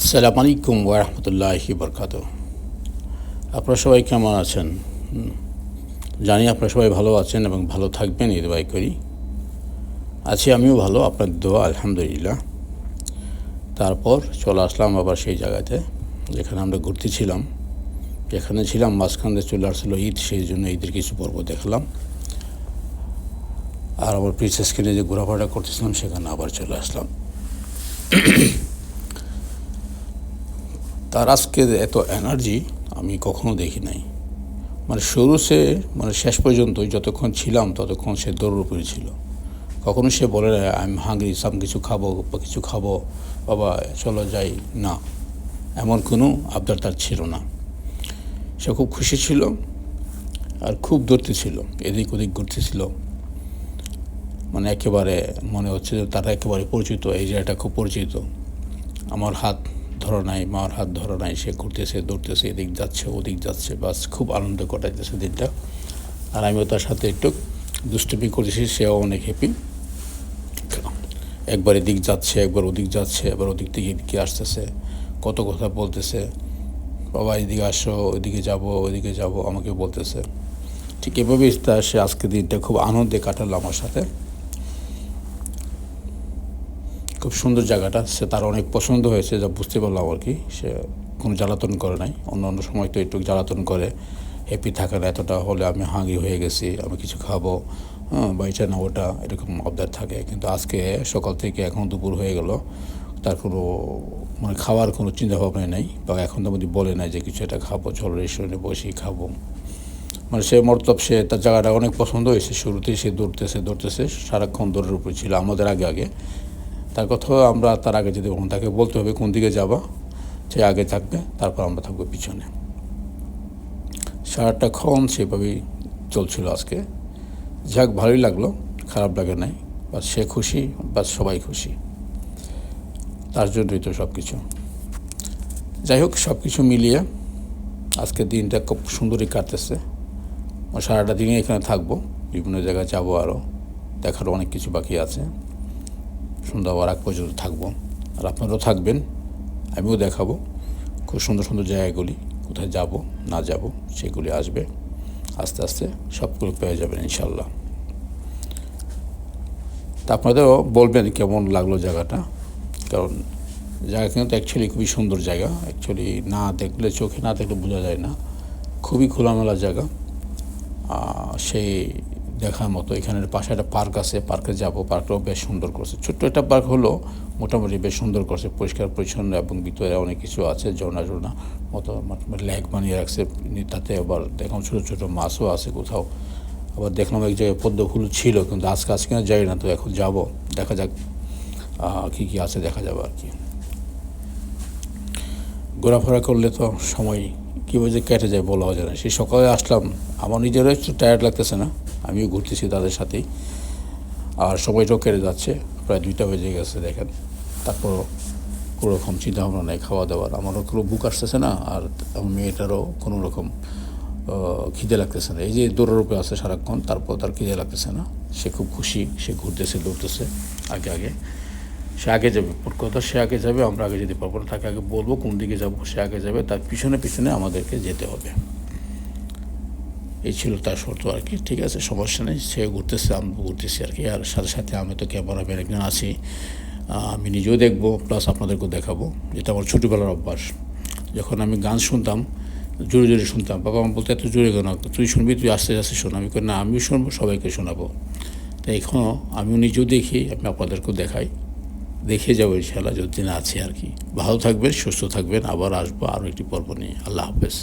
আসসালামু আলাইকুম ওরহমতুল্লাহি বরকাত আপনারা সবাই কেমন আছেন? জানি আপনারা সবাই ভালো আছেন এবং ভালো থাকবেন, এই দোয়াই করি। আছি আমিও ভালো, আপনার দোয়া আলহামদুলিল্লাহ। তারপর চলে আসলাম আবার সেই জায়গাতে, যেখানে আমরা ঘুরতে ছিলাম। যেখানে ছিলাম, মাঝখানে চলে আসলো ঈদ, সেই জন্য ঈদের কিছু পর্ব দেখলাম। আর আমার প্রিন্সেস নিয়ে যে ঘোরাফেরা করতেছিলাম, সেখানে আবার চলে আসলাম। তার আজকে এত এনার্জি আমি কখনো দেখি নাই। মানে শুরু সে মানে শেষ পর্যন্ত যতক্ষণ ছিলাম ততক্ষণ সে দৌড়ের উপরে ছিল। কখনো সে বলে না আমি হাঙ্গরি সাম কিছু খাব, বা কিছু খাব, বাবা, চলো যাই। না, এমন কোনো আবদার তার ছিল না। সে খুব খুশি ছিল আর খুব দৌড়তে ছিল, এদিক ওদিক ঘুরতেছিল মানে একেবারে মনে হচ্ছে যে তারা একেবারে পরিচিত, এই জায়গাটা খুব পরিচিত। আমার হাত ধরো নাই, মার হাত ধরো নাই, সে ঘুরতেছে, দৌড়তেছে, এদিক যাচ্ছে, ওদিক যাচ্ছে, বাস খুব আনন্দ কাটাইতেছে দিনটা। আর আমিও তার সাথে একটু দুষ্টুমি করেছি, সেও অনেক হ্যাপি একবার এদিক যাচ্ছে, একবার ওদিক যাচ্ছে একবার ওদিক থেকে এদিকে আসতেছে, কত কথা বলতেছে। বাবা, এদিকে আসো, ওইদিকে যাব ওইদিকে যাব আমাকে বলতেছে। ঠিক এভাবেই তার সে আজকে দিনটা খুব আনন্দে কাটালো আমার সাথে। খুব সুন্দর জায়গাটা। সে তার অনেক পছন্দ হয়েছে, যা বুঝতে পারলাম আর কি। সে কোনো জ্বালাতন করে নাই। অন্য অন্য সময় তো একটু জ্বালাতন করে। হ্যাপি থাকে না এতটা, হলে আমি হাঙ্গি হয়ে গেছি, আমি কিছু খাব হ্যাঁ বা এটা না ওটা, এরকম আবদার থাকে। কিন্তু আজকে সকাল থেকে এখন দুপুর হয়ে গেল, তার কোনো মানে খাওয়ার কোনো চিন্তা ভাবনা নেই, বা এখন তো আমাদের বলে নাই যে কিছু একটা খাব, চলো রেস্টুরেন্টে বসেই খাব। মানে সে মর্তব, সে তার জায়গাটা অনেক পছন্দ হয়েছে। শুরুতেই সে দৌড়তেছে দৌড়তেছে, সারাক্ষণ দৌড়ের উপরে ছিল, আমাদের আগে আগে। তার কথা আমরা তার আগে যদি বলুন তাকে বলতে হবে কোন দিকে যাবা, সে আগে থাকবে, তারপর আমরা থাকব পিছনে। সারাটাক্ষণ সেভাবেই চলছিল আজকে। যাক, ভালোই লাগল, খারাপ লাগে নাই বা সে খুশি বা সবাই খুশি। তার জন্যই তো সব কিছু যাই হোক সব কিছু মিলিয়ে আজকের দিনটা খুব সুন্দরই কাটতেছে। সারাটা দিনই এখানে থাকব, বিভিন্ন জায়গায় যাব আরও দেখারও অনেক কিছু বাকি আছে। সন্ধ্যা হওয়ার আগ পর্যন্ত থাকব। আর আপনারাও থাকবেন, আমিও দেখাবো খুব সুন্দর সুন্দর জায়গাগুলি, কোথায় যাব, না যাব, সেগুলি আসবে। আস্তে আস্তে সবগুলো পেয়ে যাবেন ইনশাল্লাহ তা আপনাদেরও বলবেন কেমন লাগল জায়গাটা? কারণ জায়গা কিন্তু অ্যাকচুয়ালি খুবই সুন্দর জায়গা। অ্যাকচুয়ালি না দেখলে, চোখে না দেখলে বোঝা যায় না। খুবই খোলামেলা জায়গা। সেই দেখার মতো। এখানের পাশে একটা পার্ক আছে, পার্কে যাব। পার্কটাও বেশ সুন্দর করছে। ছোট্ট একটা পার্ক হলো, মোটামুটি বেশ সুন্দর করছে, পরিষ্কার, পরিচ্ছন্ন এবং ভিতরে অনেক কিছু আছে, ঝর্ণা ঝর্ণা মতো ল্যাগ বানিয়ে রাখছে। তাতে আবার দেখলাম ছোটো ছোটো মাছও আছে কোথাও। আবার দেখলাম এক জায়গায় পদ্ম ফুল ছিল, কিন্তু আজকে আজকে না যাই না, তো এখন যাব। দেখা যাক কী কী আছে, দেখা যাবে আর কি। ঘোরাফেরা করলে তো সময় কীভাবে যে কেটে যায় বলা যায় না। সেই সকালে আসলাম। আমার নিজেরও একটু টায়ার্ড লাগতেছে না। আমিও ঘুরতেছি তাদের সাথেই। আর সময়টাও কেটে যাচ্ছে, প্রায় দুইটা বেজে গেছে দেখেন। তারপরও কোনো রকম চিন্তা ভাবনা নেই খাওয়া দাওয়ার আমারও কোনো বুক আসতেছে না, আর আমার মেয়েটারও কোনো রকম খিদে লাগতেছে না। এই যে দৌড়ের উপরে আছে সারাক্ষণ, তারপর তার খিদে লাগতেছে না। সে খুব খুশি, সে ঘুরতেছে, দৌড়তেছে, আগে আগে। সে আগে যাবে কথা সে আগে যাবে, আমরা আগে যেতে পারব না তাকে আগে বলব কোন দিকে যাব, সে আগে যাবে, তার পিছনে পিছনে আমাদেরকে যেতে হবে। এই ছিল তার শর্ত আর কি। ঠিক আছে, সমস্যা নেই, সে ঘুরতেছে আমি ঘুরতেছি আর কি। আর সাথে সাথে আমি তো ক্যামেরাম্যান একজন আছি। আমি নিজেও দেখব প্লাস আপনাদেরকেও দেখাবো। যেটা আমার ছোটোবেলার অভ্যাস। যখন আমি গান শুনতাম, জোরে জোরে শুনতাম, বাবা, আমার বলতে এত জোরে গান, তুই শুনবি, তুই আস্তে আস্তে শোন। আমি না, আমিও শুনব, সবাইকে শোনাবো। তাই এখনও আমিও নিজেও দেখি, আমি আপনাদেরকেও দেখাই। দেখে যাব ইনশাল্লাহ যদি না আছে আর কি। ভালো থাকবেন, সুস্থ থাকবেন। আবার আসব আরও একটি পর্ব নিয়ে। আল্লাহ হাফেজ।